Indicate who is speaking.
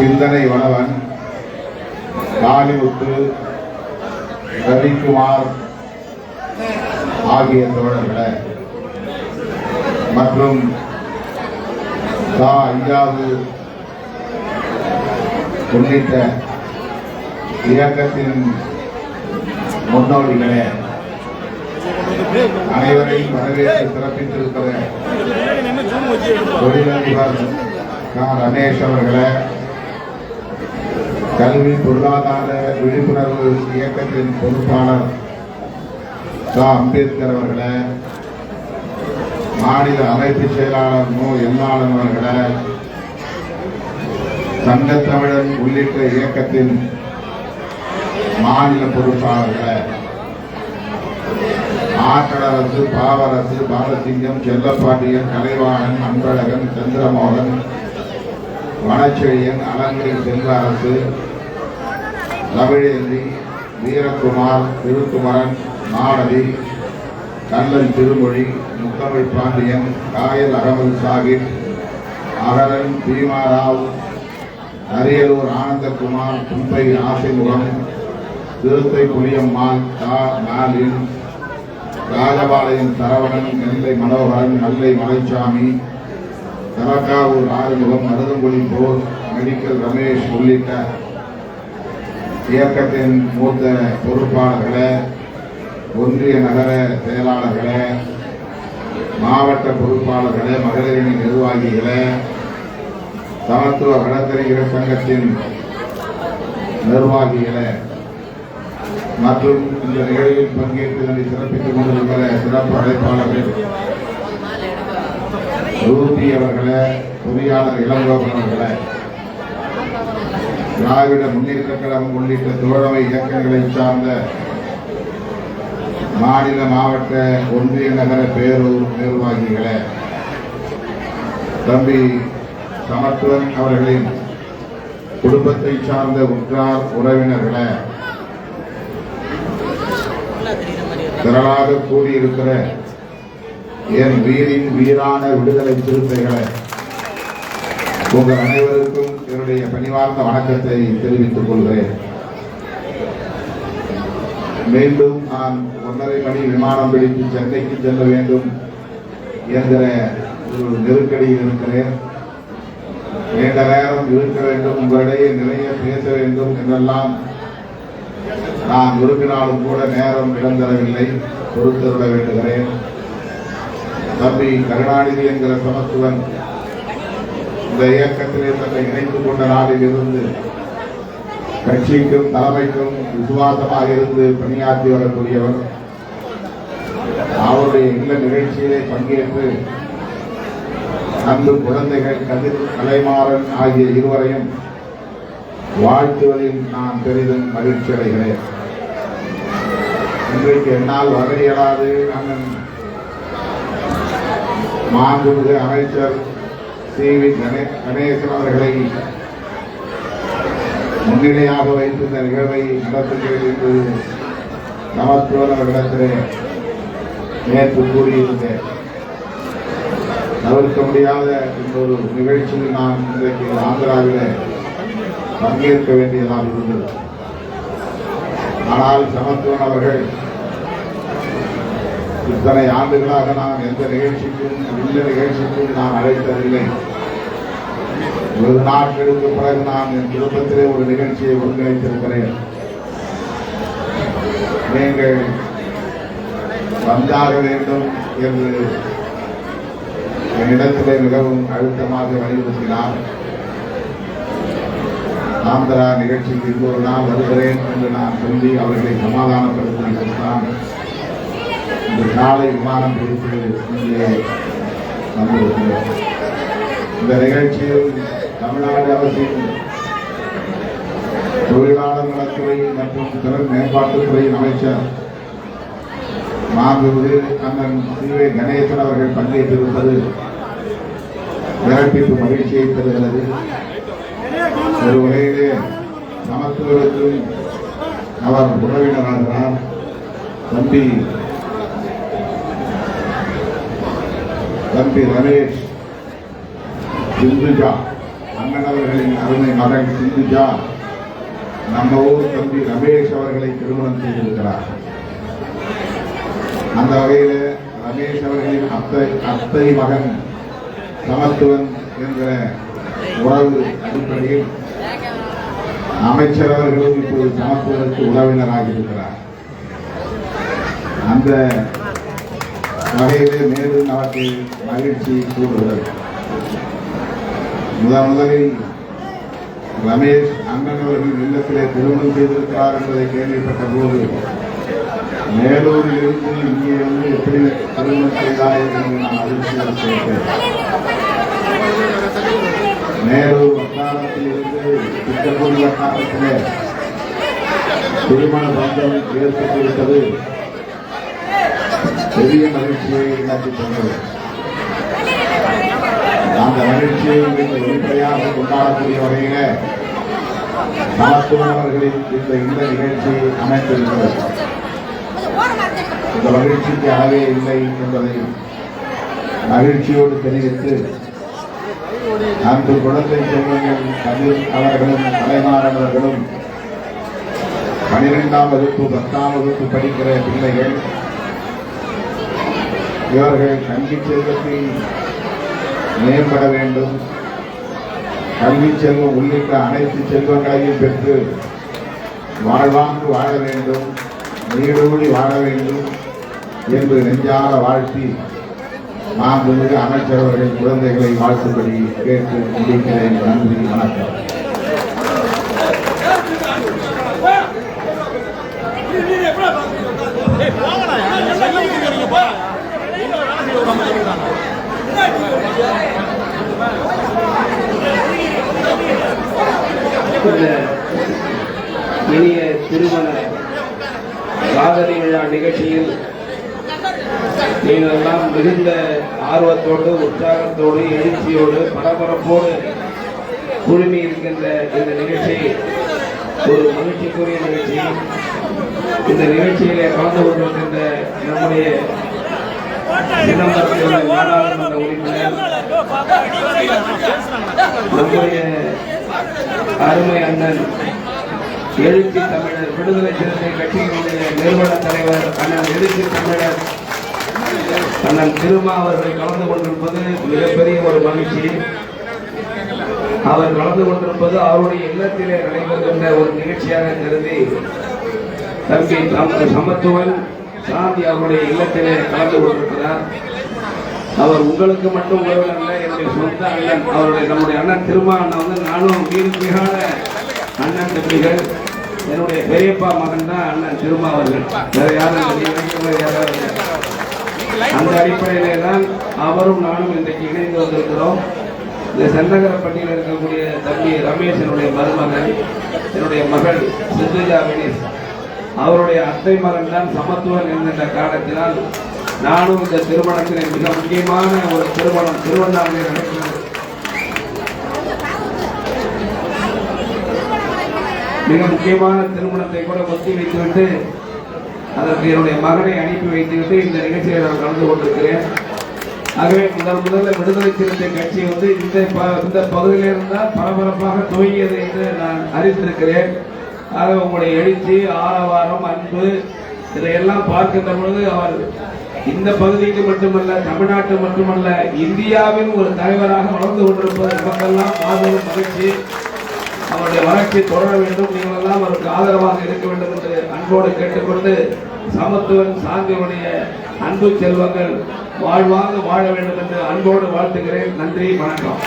Speaker 1: சிந்தனை வளவன் காளிமுத்து ரவிக்குமார் ஆகிய தோழர்களை. மற்றும் தா ஐயாவு உள்ளிட்ட இயக்கத்தின் முன்னோடிகளே அனைவரையும் வரவேற்று சிறப்பித்திருக்கிற தொழிலதிபர் கா. ரமேஷ் அவர்களை கல்வி பொருளாதார விழிப்புணர்வு இயக்கத்தின் பொறுப்பாளர் சா அம்பேத்கர் அவர்களை மாநில அமைப்பு செயலாளர் மு. எம்மாளன் அவர்களே சங்கத்தமிழன் உள்ளிட்ட இயக்கத்தின் மாநில பொறுப்பாளர்களை ஆற்றலரசு பாவரசு பாலசிங்கம் செல்லப்பாண்டியன் கலைவாணன் அன்பழகன் சந்திரமோகன் வனச்செழியன் அலங்கரி செல்வரசு தமிழேந்தி வீரகுமார் திருக்குமரன் நாடதி கண்ணன் திருமொழி முத்தமிழ் பாண்டியன் காயல் அகமது சாஹிப் அகரன் பீமாராவ் அரியலூர் ஆனந்தகுமார் தும்பை ஆசிமுகம் திருத்தை புளியம்மாள் தா நாளின் ராஜபாளையம் சரவணன் நெல்லை மனோகரன் நெல்லை மலைச்சாமி தலக்காவூர் ஆறுமுகம் மருதங்குடி போர் மெடிக்கல் ரமேஷ் உள்ளிட்ட இயக்கத்தின் மூத்த பொறுப்பாளர்களே ஒன்றிய நகர செயலாளர்களே மாவட்ட பொறுப்பாளர்களே மகளிரணி நிர்வாகிகளே சமத்துவ வழக்கறிஞர் சங்கத்தின் நிர்வாகிகளே மற்றும் இந்த நிகழ்வில் பங்கேற்று இதனை சிறப்பித்துக் கொண்டிருக்கிற சிறப்பு அழைப்பாளர்கள் ரூபி அவர்களே பொறியாளர் இளங்கோபன் அவர்களே திராவிட முன்னேற்ற கழகம் உள்ளிட்ட தோழமை இயக்கங்களை சார்ந்த மாநில மாவட்ட ஒன்றிய நகர பேரூர் நிர்வாகிகளே தம்பி சமத்துவன் அவர்களின் குடும்பத்தை சார்ந்த உற்றார் உறவினர்களே திரளாக கூடியிருக்கிற என் வீரின் வீரான விடுதலை சிறுத்தைகளை உங்கள் அனைவருக்கும் என்னுடைய பணிவார்ந்த வணக்கத்தை தெரிவித்துக் கொள்கிறேன். மீண்டும் நான் ஒன்றரை மணி விமானம் பிடித்து சென்னைக்கு செல்ல வேண்டும் என்கிற ஒரு நெருக்கடியில் இருக்கிறேன். நீண்ட நேரம் இருக்க வேண்டும் உங்களிடையே நிறைய பேச வேண்டும் என்றெல்லாம் நான் விரும்பினாலும் கூட நேரம் இழந்தரவில்லை பொறுத்துவிட வேண்டுகிறேன். தம்பி கருணாநிதி என்கிற சமத்துவன் இந்த இயக்கத்திலே தன்னை இணைத்துக் கொண்ட நாளில் இருந்து கட்சிக்கும் தலைமைக்கும் விசுவாசமாக இருந்து பணியாற்றி வரக்கூடியவர் அவருடைய இல்ல நிகழ்ச்சியிலே பங்கேற்று அன்பு குழந்தைகள் கதிர் கலைமாறன் ஆகிய இருவரையும் வாழ்த்துவதில் நான் பெரிதும் மகிழ்ச்சி அடைகிறேன். இன்றைக்கு என்னால் வர இயலாது அண்ணன் மாண்புமிகு அமைச்சர் சி வி கணேசன் அவர்களை முன்னிலையாக வைத்து இந்த நிகழ்வை நடத்துகிறது என்று சமத்துவன் அவர்களிடத்திலே நேற்று கூறியிருந்தேன். தவிர்க்க முடியாத இந்த ஒரு நிகழ்ச்சியில் நான் இன்றைக்கு ஆந்திராவில் பங்கேற்க வேண்டியதாக இருந்தது. ஆனால் சமத்துவன் அவர்கள் இத்தனை ஆண்டுகளாக நான் எந்த நிகழ்ச்சிக்கும் இந்த நிகழ்ச்சிக்கும் நான் அழைத்ததில்லை. ஒரு நாட்களுக்கு பிறகு நான் என் குடும்பத்திலே ஒரு நிகழ்ச்சியை ஒருங்கிணைத்திருக்கிறேன். நீங்கள் வந்தாக வேண்டும் என்று என்னிடத்திலே மிகவும் அழுத்தமாக வலியுறுத்தினார். ஆந்திரா நிகழ்ச்சிக்கு இன்னொரு நாள் வருகிறேன் என்று நான் சொல்லி அவர்களை சமாதானப்படுத்தினான் ஒரு நாளை விமானம் பிடித்து இங்கே வந்திருக்கிறேன் இந்த நிகழ்ச்சியில் தமிழ்நாடு அரசின் தொழிலாளர் நலத்துறை மற்றும் திறன் மேம்பாட்டுத்துறையின் அமைச்சர் மாண்புமிகு அண்ணன் சி. வே. கணேசன் அவர்கள் பங்கேற்றிருப்பது இரட்டிப்பு மகிழ்ச்சியை தருகிறது. ஒரு வகையிலே சமத்துவத்தில் அவர் உறவினராகிறார் தம்பி தம்பி ரமேஷ் சிந்துஜா அண்ணன் அவர்களின் அருமை மகன் சிந்துஜா நம்ம ஊர் தம்பி ரமேஷ் அவர்களை திருமணம் செய்திருக்கிறார். அந்த வகையில் ரமேஷ் அவர்களின் அத்தை அத்தை மகன் சமத்துவன் என்ற உறவு அடிப்படையில் அமைச்சர் அவர்களும் இப்போது சமத்துவனுக்கு உறவினராகி இருக்கிறார். அந்த வகையிலே மேலும் நமக்கு மகிழ்ச்சி கூடுகிறது முதன் முதலில் ரமேஷ் அண்ணன் அவர்கள் இல்லத்திலே திருமணம் செய்திருக்கிறார் என்பதை கேள்விப்பட்ட போது மேலூரில் இருந்து இங்கே வந்து எப்படி திருமணம் செய்தார் என்று நான் அதிர்ச்சியாக கேட்டேன். மேலூர் வட்டாரத்தில் இருந்து திட்டக்குடி வட்டாரத்திலே திருமண பந்தம் ஏற்பட்டிருப்பது பெரிய மகிழ்ச்சியை எனக்கு தந்தது அந்த மகிழ்ச்சியை இன்று வெளிப்படையாக கொண்டாடக்கூடிய வகையில சமத்துவம் இந்த இந்த நிகழ்ச்சி அமைந்திருக்கிறது இந்த மகிழ்ச்சிக்கு அளவே இல்லை என்பதை மகிழ்ச்சியோடு தெரிவித்து அன்று குழந்தை செல்வங்கள் கதிர் அவர்களும் தலைமாறவர்களும் பனிரெண்டாம் வகுப்பு பத்தாம் வகுப்பு படிக்கிற பிள்ளைகள் இவர்கள் கல்வி செல்வத்தில் மேம்பட வேண்டும்? கல்வி செல்வம் உள்ளிட்ட அனைத்து செல்வங்களையும் பெற்று வாழ்வாங்கு வாழ வேண்டும் நீடூழி வாழ வேண்டும் என்று நெஞ்சார வாழ்த்தி மாண்புமிகு அமைச்சர் அவர்கள் குழந்தைகளை வாழ்த்தும்படி கேட்டு முடிக்கிறேன். நன்றி வணக்கம்.
Speaker 2: இந்த இனிய திருமண காதலி விழா நிகழ்ச்சியில் நீங்கள் எல்லாம் மிகுந்த ஆர்வத்தோடு உற்சாகத்தோடு எழுச்சியோடு பரபரப்போடு குழுமி இருக்கின்ற இந்த நிகழ்ச்சி. ஒரு மகிழ்ச்சிக்குரிய நிகழ்ச்சி. இந்த நிகழ்ச்சியிலே கலந்து கொண்டிருக்கின்ற நம்முடைய நம்முடைய அருமை அண்ணன் எழுச்சி தமிழர் விடுதலை சிறுத்தை கட்சியினுடைய நிறுவன தலைவர் அண்ணன் எழுச்சி தமிழர் அண்ணன் திருமா அவர்கள் கலந்து கொண்டிருப்பது மிகப்பெரிய ஒரு மகிழ்ச்சி. அவர் கலந்து கொண்டிருப்பது அவருடைய இல்லத்திலே நடைபெறுகின்ற ஒரு நிகழ்ச்சியாக கருதி தம்பி சமத்துவன் சாந்தி அவருடைய இல்லத்திலே கலந்து கொண்டிருக்கிறார். அவர் உங்களுக்கு மட்டும் உறவினர் அல்ல என்னுடைய சொந்த அண்ணன் அவருடைய நம்முடைய அண்ணன் திருமா அண்ணன் வந்து நானும் வீரமிகான அண்ணன் தம்பிகள் என்னுடைய பெரியப்பா மகன் தான் அண்ணன் திருமா அவர்கள். வேற யாரும் அந்த அடிப்படையிலே தான் அவரும் நானும் இன்றைக்கு இணைந்து வந்திருக்கிறோம். இந்த செந்தகரப்பட்டியில் இருக்கக்கூடிய தம்பி ரமேஷ் என்னுடைய மருமகன் என்னுடைய மகள் சிந்துஜா வினேஷ் அவருடைய அத்தை மகன் தான் சமத்துவன் என்கின்ற காரணத்தினால் நானும் இந்த திருமணத்திலே மிக முக்கியமான ஒரு திருமணம் திருவண்ணாமலை நடக்கிறது. மிக முக்கியமான திருமணத்தை கூட ஒத்தி வைத்துவிட்டு அதற்கு என்னுடைய மகனை அனுப்பி வைத்துவிட்டு இந்த நிகழ்ச்சியை நான் கலந்து கொண்டிருக்கிறேன். ஆகவே முதல் முதல்ல விடுதலை சிறுத்தை கட்சி வந்து இந்த இந்த பகுதியிலிருந்து பரபரப்பாக துவங்கியது என்று நான் அறிந்திருக்கிறேன் ஆக உங்களுடைய எழுச்சி ஆரவாரம் அன்பு இதையெல்லாம் பார்க்கின்ற பொழுது அவர் இந்த பகுதிக்கு மட்டுமல்ல தமிழ்நாட்டு மட்டுமல்ல இந்தியாவின் ஒரு தலைவராக வளர்ந்து கொண்டிருப்பது நமக்கெல்லாம் மாபெரும் மகிழ்ச்சி. அவருடைய வளர்ச்சி தொடர வேண்டும். நீங்கள் எல்லாம் அவருக்கு ஆதரவாக இருக்க வேண்டும் என்று அன்போடு கேட்டுக்கொண்டு சமத்துவன் சாந்தியுடைய அன்பு செல்வங்கள் வாழ்வாங்க வாழ வேண்டும் என்று அன்போடு வாழ்த்துகிறேன். நன்றி வணக்கம்.